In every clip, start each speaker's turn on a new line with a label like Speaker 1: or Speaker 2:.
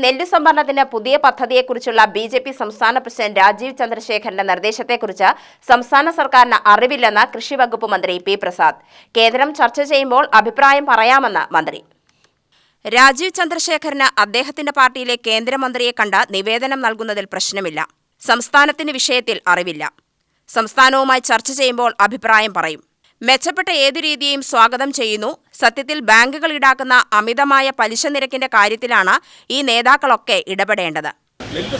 Speaker 1: നെല്ലു സംഭരണത്തിന് പുതിയ പദ്ധതിയെക്കുറിച്ചുള്ള ബി ജെ പി സംസ്ഥാന പ്രസിഡന്റ് രാജീവ് ചന്ദ്രശേഖരന്റെ നിർദ്ദേശത്തെക്കുറിച്ച് സംസ്ഥാന സർക്കാരിന് അറിവില്ലെന്ന് കൃഷി വകുപ്പ് മന്ത്രി പി പ്രസാദ്. കേന്ദ്രം ചർച്ച ചെയ്യുമ്പോൾ അഭിപ്രായം പറയാമെന്ന് മന്ത്രി. രാജീവ് ചന്ദ്രശേഖരന് അദ്ദേഹത്തിന്റെ പാർട്ടിയിലെ കേന്ദ്രമന്ത്രിയെ കണ്ട നിവേദനം നൽകുന്നതിൽ പ്രശ്നമില്ല. സംസ്ഥാനത്തിന് വിഷയത്തിൽ അറിവില്ല. സംസ്ഥാനവുമായി ചർച്ച ചെയ്യുമ്പോൾ അഭിപ്രായം പറയും. മെച്ചപ്പെട്ട ഏതു രീതിയെയും സ്വാഗതം ചെയ്യുന്നു. സത്യത്തിൽ ബാങ്കുകൾ ഈടാക്കുന്ന അമിതമായ പലിശ നിരക്കിന്റെ കാര്യത്തിലാണ് ഈ നേതാക്കളൊക്കെ ഇടപെടേണ്ടത്.
Speaker 2: ലിങ്ക്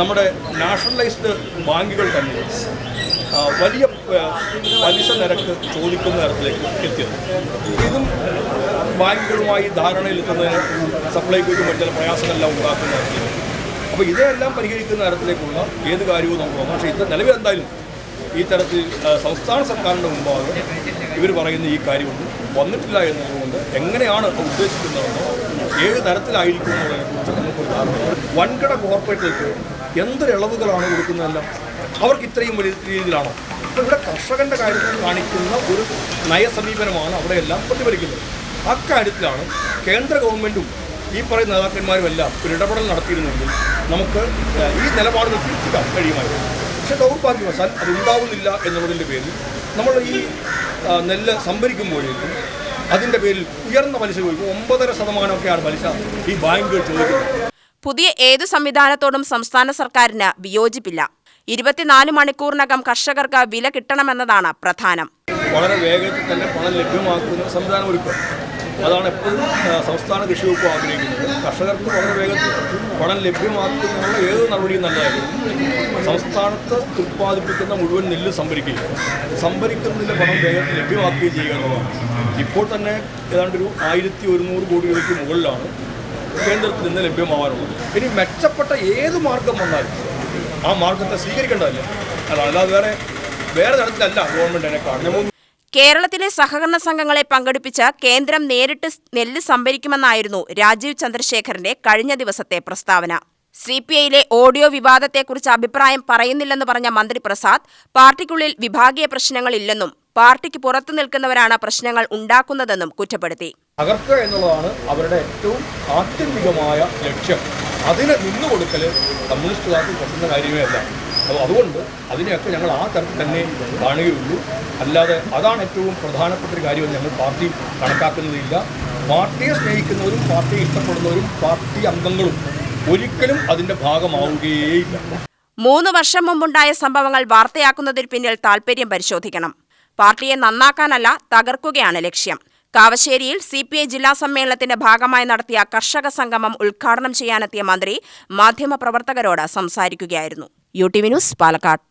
Speaker 2: നമ്മുടെ നാഷണലൈസ്ഡ് ബാങ്കുകൾ തന്നെ വലിയ പലിശ നിരക്ക് ചോദിക്കുന്ന തരത്തിലേക്ക് എത്തിയത്. ഇതും ബാങ്കുകളുമായി ധാരണയിലെത്തുന്നതിന് സപ്ലൈകോയ്ക്ക് മറ്റു പ്രയാസങ്ങളെല്ലാം ഉണ്ടാക്കുന്ന തരത്തിലേക്ക്. അപ്പോൾ ഇതെല്ലാം പരിഹരിക്കുന്ന തരത്തിലേക്കുള്ള ഏത് കാര്യവും നമുക്ക് പക്ഷേ ഇത് നിലവിൽ എന്തായാലും ഈ തരത്തിൽ സംസ്ഥാന സർക്കാരിന്റെ മുമ്പാകെ ഇവർ പറയുന്ന ഈ കാര്യമൊന്നും വന്നിട്ടില്ല എന്നതുകൊണ്ട് എങ്ങനെയാണ് ഉദ്ദേശിക്കുന്നതെന്നോ ഏത് തരത്തിലായിരിക്കും നമുക്കൊരു ധാരണ വൻകിട കോർപ്പറേറ്റുകൾക്ക് എന്തൊരു ഇളവുകളാണ് അവർക്ക് ഇത്രയും വലിയ രീതിയിലാണോ? അപ്പോൾ ഇവിടെ കർഷകന്റെ കാര്യത്തിൽ കാണിക്കുന്ന ഒരു നയസമീപനമാണ് അവിടെയെല്ലാം പ്രതിഫലിക്കുന്നത്. അക്കാര്യത്തിലാണ് കേന്ദ്ര ഗവൺമെന്റും ഈ പറയുന്ന നേതാക്കന്മാരും എല്ലാം ഒരു ഇടപെടൽ നടത്തിയിരുന്നെങ്കിൽ നമുക്ക് ഈ നിലപാടുകൾ തിരിച്ചു കഴിയുമായിരുന്നു. പക്ഷേ ദൗർഭാഗ്യവശാൽ അത് ഉണ്ടാവുന്നില്ല എന്നുള്ളതിന്റെ പേരിൽ നമ്മൾ ഈ നെല്ല് സംഭരിക്കുമ്പോഴേക്കും അതിന്റെ പേരിൽ ഉയർന്ന പലിശ ചോദിക്കും. ഒമ്പതര ശതമാനമൊക്കെയാണ് പലിശ ഈ ബാങ്കുകൾ ചോദിക്കുന്നത്.
Speaker 1: പുതിയ ഏത് സംവിധാനത്തോടും സംസ്ഥാന സർക്കാരിന് വിയോജിപ്പില്ല. ഇരുപത്തിനാല് മണിക്കൂറിനകം കർഷകർക്ക് വില കിട്ടണമെന്നതാണ് പ്രധാനം.
Speaker 2: വളരെ വേഗത്തിൽ തന്നെ പണം ലഭ്യമാക്കുന്ന സംവിധാനം ഒരുക്കുക. അതാണ് എപ്പോഴും സംസ്ഥാന കൃഷി വകുപ്പ് ആഗ്രഹിക്കുന്നത്. കർഷകർക്ക് വളരെ വേഗത്തിൽ പണം ലഭ്യമാക്കുന്നതിനുള്ള ഏത് നടപടിയും നല്ലതായിരുന്നു സംസ്ഥാനത്ത് ഉത്പാദിപ്പിക്കുന്ന മുഴുവൻ നെല്ല് സംഭരിക്കുകയും സംഭരിക്കുന്നതിന്റെ പണം വേഗത്തിൽ ലഭ്യമാക്കുകയും ചെയ്യുക ഇപ്പോൾ തന്നെ ഏതാണ്ട് ഒരു ആയിരത്തി ഒരുന്നൂറ് കോടി രൂപയ്ക്ക് മുകളിലാണ് കേന്ദ്രത്തിൽ നിന്ന് ലഭ്യമാവാനുള്ളത്. ഇനി മെച്ചപ്പെട്ട ഏത് മാർഗം വന്നാലും ആ മാർഗത്തെ സ്വീകരിക്കേണ്ടതല്ലേ? അല്ല അല്ലാതെ വേറെ വേറെ തരത്തിലല്ല ഗവൺമെന്റ് അതിനെ കാണുന്നത്.
Speaker 1: കേരളത്തിലെ സഹകരണ സംഘങ്ങളെ പങ്കെടുപ്പിച്ച കേന്ദ്രം നേരിട്ട് നെല്ല് സംഭരിക്കുമെന്നായിരുന്നു രാജീവ് ചന്ദ്രശേഖറിന്റെ കഴിഞ്ഞ ദിവസത്തെ പ്രസ്താവന. സി പി ഐയിലെ ഓഡിയോ വിവാദത്തെക്കുറിച്ച് അഭിപ്രായം പറയുന്നില്ലെന്ന് പറഞ്ഞ മന്ത്രി പ്രസാദ് പാർട്ടിക്കുള്ളിൽ വിഭാഗീയ പ്രശ്നങ്ങളില്ലെന്നും പാർട്ടിക്ക് പുറത്തു നിൽക്കുന്നവരാണ് പ്രശ്നങ്ങൾ ഉണ്ടാക്കുന്നതെന്നും കുറ്റപ്പെടുത്തി.
Speaker 2: തകർക്കുക എന്നുള്ളതാണ് അവരുടെ ഏറ്റവും ആത്യന്തികമായ ലക്ഷ്യം. അതിന് നിന്നു കൊടുക്കൽ കമ്മ്യൂണിസ്റ്റുകാർക്ക് പറ്റുന്ന കാര്യമേ അല്ല. അപ്പോൾ അതുകൊണ്ട് അതിനെയൊക്കെ ഞങ്ങൾ ആ തരത്തിൽ തന്നെ കാണുകയുള്ളൂ. അല്ലാതെ അതാണ് ഏറ്റവും പ്രധാനപ്പെട്ട ഒരു കാര്യമെന്ന് ഞങ്ങൾ പാർട്ടി കണക്കാക്കുന്നതില്ല. പാർട്ടിയെ സ്നേഹിക്കുന്നവരും പാർട്ടിയെ ഇഷ്ടപ്പെടുന്നവരും പാർട്ടി അംഗങ്ങളും ഒരിക്കലും അതിന്റെ ഭാഗമാവുകയേയില്ല.
Speaker 1: മൂന്ന് വർഷം മുമ്പുണ്ടായ സംഭവങ്ങൾ വാർത്തയാക്കുന്നതിന് പിന്നിൽ താൽപര്യം പരിശോധിക്കണം. പാർട്ടിയെ നന്നാക്കാനല്ല തകർക്കുകയാണ് ലക്ഷ്യം. കാവശ്ശേരിയിൽ സി പി ഐ ജില്ലാ സമ്മേളനത്തിന്റെ ഭാഗമായി നടത്തിയ കർഷക സംഗമം ഉദ്ഘാടനം ചെയ്യാനെത്തിയ മന്ത്രി മാധ്യമപ്രവർത്തകരോട് സംസാരിക്കുകയായിരുന്നു. U T V news Palakkad.